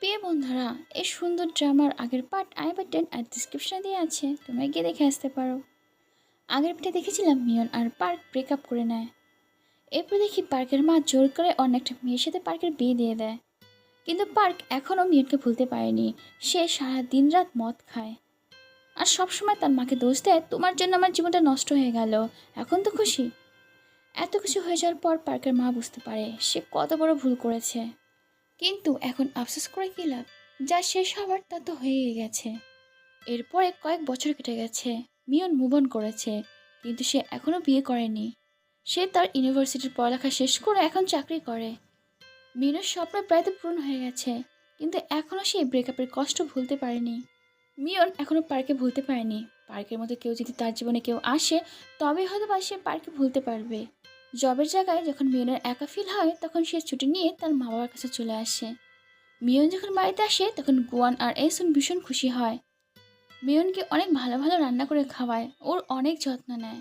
প্রিয় বন্ধুরা, এই সুন্দর ড্রামার আগের পার্ট আই বাটন আর ডিসক্রিপশনে দিয়ে আছে। তোমরা গিয়ে দেখে আসতে পারো। আগের পার্টে দেখেছিলাম মিয়ন আর পার্ক ব্রেকআপ করে নেয়। এরপর দেখি পার্কের মা জোর করে অনেকটা মেয়ের সাথে পার্কের বিয়ে দিয়ে দেয়। কিন্তু পার্ক এখনও মিয়নকে ভুলতে পারেনি। সে সারা দিন রাত মদ খায়। আর সবসময় তার মাকে দোষ দেয়, তোমার জন্য আমার জীবনটা নষ্ট হয়ে গেল। এখন তো খুশি? এত কিছু হয়ে যাওয়ার পর পার্কের মা বুঝতে পারে, সে কত বড় ভুল করেছে। কিন্তু এখন আফসোস করে কী লাভ? যা শেষ হবার তা তো হয়েই গেছে। এরপরে কয়েক বছর কেটে গেছে। মিয়ন মুভ অন করেছে, কিন্তু সে এখনও বিয়ে করেনি। সে তার ইউনিভার্সিটির পড়ালেখা শেষ করে এখন চাকরি করে। মিয়নের স্বপ্ন প্রায় তো পূরণ হয়ে গেছে, কিন্তু এখনও সে ব্রেকআপের কষ্ট ভুলতে পারেনি। মিয়ন এখনও পার্কে ভুলতে পারেনি। পার্কের মধ্যে কেউ যদি তার জীবনে কেউ আসে তবে হয়তো বা সে পার্কে ভুলতে পারবে। জবের জায়গায় যখন মিয়নের একা ফিল হয়, তখন সে ছুটি নিয়ে তার মা বাবার কাছে চলে আসে। মিয়ন যখন বাড়িতে আসে, তখন গুয়ান আর এসুন ভীষণ খুশি হয়। মিয়নকে অনেক ভালো ভালো রান্না করে খাওয়ায়, ওর অনেক যত্ন নেয়।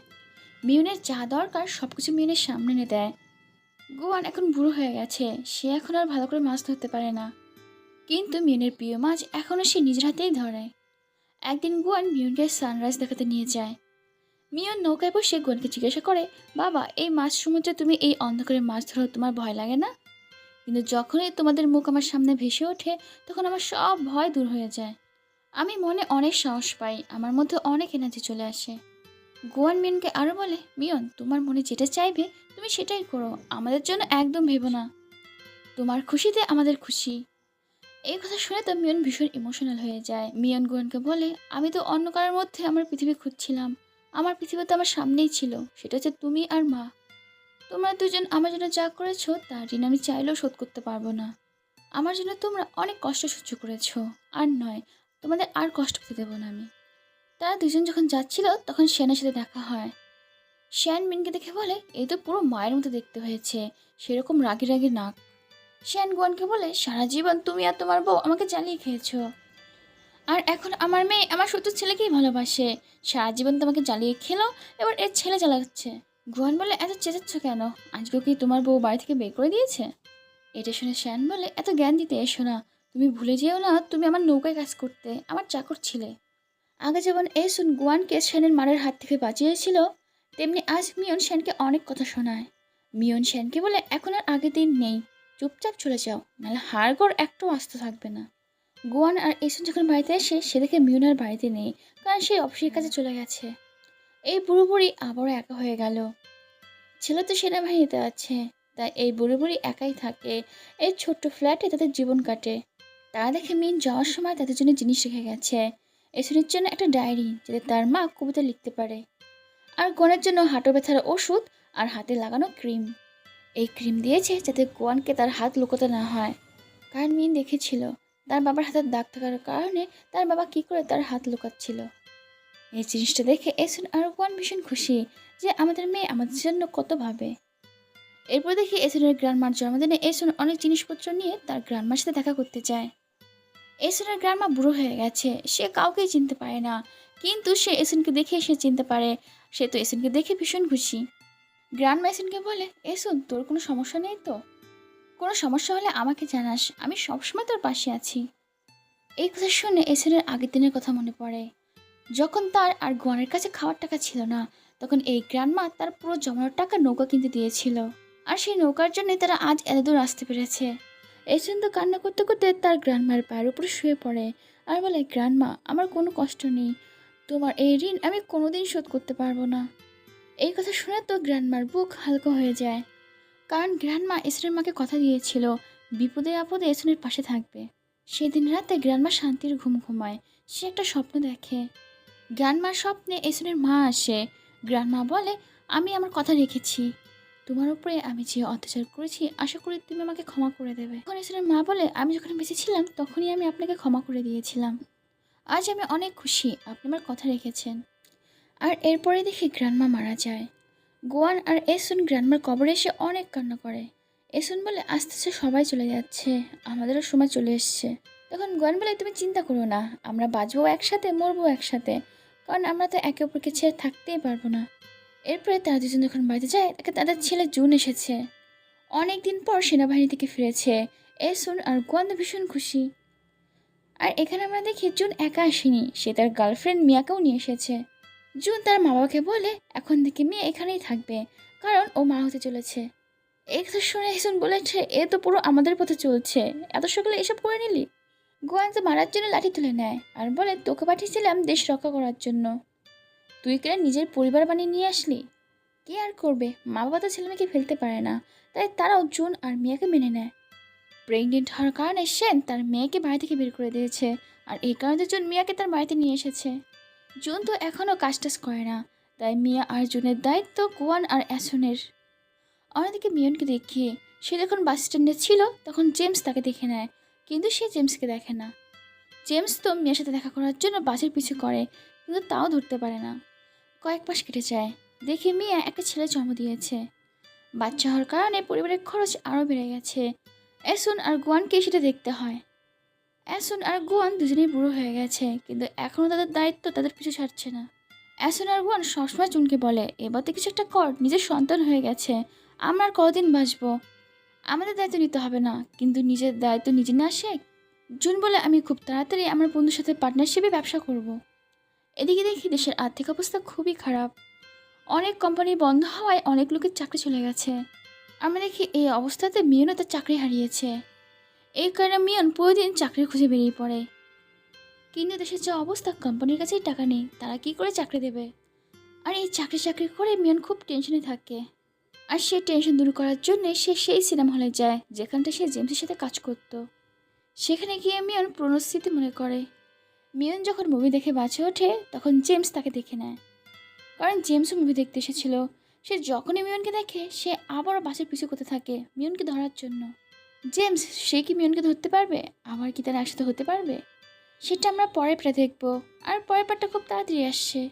মিয়নের যা দরকার সব কিছু মিয়নের সামনে এনে দেয়। গুয়ান এখন বুড়ো হয়ে গেছে, সে এখন আর ভালো করে মাছ ধরতে পারে না। কিন্তু মিয়নের প্রিয় মাছ এখনও সে নিজের হাতেই ধরে। একদিন গুয়ান মিয়নকে সানরাইজ দেখাতে নিয়ে যায়। মিয়ন নৌকায় বসে গুয়ানকে জিজ্ঞাসা করে, বাবা, এই মাছ সমুদ্রে তুমি এই অন্ধকারে মাছ ধরো, তোমার ভয় লাগে না? কিন্তু যখনই তোমাদের মুখ আমার সামনে ভেসে ওঠে, তখন আমার সব ভয় দূর হয়ে যায়। আমি মনে অনেক সাহস পাই, আমার মধ্যে অনেক এনার্জি চলে আসে। গোয়ান মিয়নকে আরও বলে, মিয়ন, তোমার মনে যেটা চাইবে, তুমি সেটাই করো, আমাদের জন্য একদম ভেবো না। তোমার খুশিতে আমাদের খুশি। এই কথা শুনে তো মিয়ন ভীষণ ইমোশনাল হয়ে যায়। মিয়ন গোয়ানকে বলে, আমি তো অন্য কারোর মধ্যে আমার পৃথিবী খুঁজছিলাম। আমার পৃথিবী তো আমার সামনেই ছিল। সেটা হচ্ছে তুমি আর মা। তোমরা দুজন আমার জন্য যা করেছ, তার ঋণ আমি চাইলেও শোধ করতে পারব না। আমার জন্য তোমরা অনেক কষ্ট সহ্য করেছ। আর নয়, তোমাদের আর কষ্ট পেতে দেবো না আমি। তারা দুজন যখন যাচ্ছিল, তখন শ্যানের সাথে দেখা হয়। শ্যান মিনকে দেখে বলে, এই তো পুরো মায়ের মতো দেখতে হয়েছে। সেরকম রাগি রাগি নাক। শ্যান গোয়ানকে বলে, সারা জীবন তুমি আর তোমার বউ আমাকে জ্বালিয়ে খেয়েছো। আর এখন আমার মেয়ে আমার শত্রু ছেলেকেই ভালোবাসে। সারা জীবন তোমাকে জ্বালিয়ে খেলো, এবার এর ছেলে জ্বালাচ্ছে। গুয়ান বলে, এত চেঁচাচ্ছ কেন? আজকে কি তোমার বউ বাড়ি থেকে বের করে দিয়েছে? এটা শুনে শ্যান বলে, এত জ্ঞান দিতে এসো না। তুমি ভুলে যেও না, তুমি আমার নৌকায় কাজ করতে, আমার চাকর ছিলে। আগে যেমন এই শুন গুয়ানকে শ্যানের মারের হাত থেকে বাঁচিয়েছিল, তেমনি আজ মিয়ন শ্যানকে অনেক কথা শোনায়। মিয়ন শ্যানকে বলে, এখন আর আগের দিন নেই। চুপচাপ চলে যাও, নাহলে হাড়গড় একটু আস্ত থাকবে না। গোয়ান আর এসন যখন বাড়িতে আসে সে দেখে মিয়ন আর বাড়িতে নেই, কারণ সে অফিসের কাছে চলে গেছে। এই বুড়ো বুড়ি আবারও একা হয়ে গেল। ছেলে তো সেনাবাহিনীতে আছে, তাই এই বুড়ো বুড়ি একাই থাকে। এই ছোট্ট ফ্ল্যাটে তাদের জীবন কাটে। তারা দেখে মিন যাওয়ার সময় তাদের জন্য জিনিস রেখে গেছে। এসনের জন্য একটা ডায়েরি, যাতে তার মা কবিতা লিখতে পারে। আর গোয়ানের জন্য হাঁটু ব্যথার ওষুধ আর হাতে লাগানো ক্রিম। এই ক্রিম দিয়েছে যাতে গোয়ানকে তার হাত লুকোতে না হয়। কারণ মিন দেখেছিল তার বাবার হাতের দাগ থাকার কারণে তার বাবা কি করে তার হাত লুকাচ্ছিল? এই জিনিসটা দেখে এসন আর গোয়ান ভীষণ খুশি যে আমাদের মেয়ে আমাদের জন্য কত ভাবে। এরপর দেখি এসনের গ্রান্ডমার জন্মদিনে এসন অনেক জিনিসপত্র নিয়ে তার গ্রান্ডমার সাথে দেখা করতে যায়। এসনের গ্রান্ডমা বুড়ো হয়ে গেছে, সে কাউকেই চিনতে পারে না। কিন্তু সে এসনকে দেখে সে চিনতে পারে, সে তো এসনকে দেখে ভীষণ খুশি। গ্রান্ডমা এসনকে বলে, এসন, তোর কোনো সমস্যা নেই তো? কোনো সমস্যা হলে আমাকে জানাস। আমি সবসময় তোর পাশে আছি। এই কথা শুনে এসনের আগের দিনের কথা মনে পড়ে। যখন তার আর গোয়ানের কাছে খাওয়ার টাকা ছিল না, তখন এই গ্রান্ডমা তার পুরো জমানোর টাকা নৌকা কিনতে দিয়েছিল। আর সেই নৌকার জন্যে তারা আজ এতদূর আসতে পেরেছে। এসন তো কান্না করতে করতে তার গ্রান্ডমার পায়ের উপরে শুয়ে পড়ে আর বলে, গ্রান্ডমা, আমার কোনো কষ্ট নেই। তোমার এই ঋণ আমি কোনোদিন শোধ করতে পারব না। এই কথা শুনে তো গ্রান্ডমার বুক হালকা হয়ে যায়। কারণ গ্র্যান্ডমা এসনের মাকে কথা দিয়েছিল, বিপদে আপদে এসনের পাশে থাকবে। সেদিন রাতে গ্র্যান্ডমা শান্তির ঘুম ঘুমায়, সে একটা স্বপ্ন দেখে। গ্র্যান্ডমার স্বপ্নে এসনের মা আসে। গ্র্যান্ডমা বলে, আমি আমার কথা রেখেছি। তোমার উপরে আমি যে অত্যাচার করেছি, আশা করি তুমি আমাকে ক্ষমা করে দেবে। তখন এসনের মা বলে, আমি যখন বেঁচে ছিলাম, তখনই আমি আপনাকে ক্ষমা করে দিয়েছিলাম। আজ আমি অনেক খুশি, আপনি আমার কথা রেখেছেন। আর এরপরে দেখি গ্র্যান্ডমা মারা যায়। গোয়ান আর এসুন গ্র্যান্ডমার কবরে এসে অনেক কান্না করে। এসুন বলে আস্তে আস্তে সবাই চলে যাচ্ছে। আমাদেরও সময় চলে এসছে। তখন গোয়ান বলে, তুমি চিন্তা করো না, আমরা বাঁচবো একসাথে, মরবো একসাথে। কারণ আমরা তো একে অপরকে ছেড়ে থাকতেই পারব না। এরপরে তারা দুজন যখন বাড়িতে যায়, তাকে তাদের ছেলে জুন এসেছে। অনেক দিন পর সেনাবাহিনী থেকে ফিরেছে এসুন আর গোয়ান, ভীষণ খুশি। আর এখানে আমরা দেখি জুন একা আসেনি, সে তার গার্লফ্রেন্ড মিয়াকেও নিয়ে এসেছে। জুন তার মা বাবাকে বলে, এখন থেকে মেয়ে এখানেই থাকবে। কারণ ও মা হতে চলেছে। কথা শুনে হিসুন বলেছে এ তো পুরো আমাদের পথে চলছে। এত সকালে এসব করে নিলি? গোয়ানকে মারার জন্য লাঠি তুলে নেয় আর বলে, তোকে পাঠিয়েছিলাম দেশ রক্ষা করার জন্য। তুই কেন নিজের পরিবার বানিয়ে নিয়ে আসলি? কে আর করবে? মা বাবা তো ছেলে মেয়েকে ফেলতে পারে না। তাই তারাও জুন আর মিয়াকে মেনে নেয়। প্রেগনেন্ট হওয়ার কারণে সেন তার মেয়েকে বাড়ি থেকে বের করে দিয়েছে। আর এই কারণে জুন মিয়াকে তার বাড়িতে নিয়ে এসেছে। জুন তো এখনও কাজ টাজ করে না, তাই মিয়া আর জুনের দায়িত্ব কুয়ান আর অ্যাসনের। অন্যদিকে মিয়নকে দেখিয়ে সে যখন বাস স্ট্যান্ডে ছিল, তখন জেমস তাকে দেখে নেয়, কিন্তু সে জেমসকে দেখে না। জেমস তো মিয়ার সাথে দেখা করার জন্য বাসের পিছু করে, কিন্তু তাও ধরতে পারে না। কয়েক মাস কেটে যায়, দেখে মিয়া একটা ছেলে জন্ম দিয়েছে। বাচ্চা হওয়ার কারণে পরিবারের খরচ আরও বেড়ে গেছে। অ্যাসুন আর গোয়ানকে সেটা দেখতে হয়। অ্যাসুন আর গোয়ান দুজনেই বুড়ো হয়ে গেছে, কিন্তু এখনও তাদের দায়িত্ব তাদের পিছু ছাড়ছে না। অ্যাসুন আর গোয়ান সবসময় জুনকে বলে, এবার তো কিছু একটা কর, নিজের সন্তান হয়ে গেছে, আমরা আর কদিন বাঁচবো। আমাদের দায়িত্ব নিতে হবে না, কিন্তু নিজের দায়িত্ব নিজে না শেখ জুন বলে, আমি খুব তাড়াতাড়ি আমার বন্ধুর সাথে পার্টনারশিপে ব্যবসা করব। এদিকে দেখি দেশের আর্থিক অবস্থা খুবই খারাপ। অনেক কোম্পানি বন্ধ হওয়ায় অনেক লোকের চাকরি চলে গেছে। আমরা দেখি এই অবস্থাতে মিয়নও তার চাকরি হারিয়েছে। এই কারণে মিয়ন প্রতিদিন চাকরি খুঁজে বেরিয়ে পড়ে। কিন্তু দেশের যে অবস্থা, কোম্পানির কাছেই টাকা নেই, তারা কি করে চাকরি দেবে? আর এই চাকরি চাকরি করে মিয়ন খুব টেনশনে থাকে। আর সে টেনশন দূর করার জন্য সে সেই সিনেমা হলে যায়, যেখানটা সে জেমসের সাথে কাজ করত। সেখানে গিয়ে মিয়ন পুরনো স্মৃতি মনে করে। মিয়ন যখন মুভি দেখে বাঁচে ওঠে, তখন জেমস তাকে দেখে নেয়। কারণ জেমসও মুভি দেখতে এসেছিল। সে যখনই মিয়নকে দেখে, সে আবারও বাসের পিছু করতে থাকে, মিয়নকে ধরার জন্য। জেমস, সে কি মিয়নকে ধরতে পারবে? আমার কি তার একসাথে হতে পারবে? সেটা আমরা পরে দেখব। আর পরের পার্টটা খুব তাড়াতাড়ি আসছে।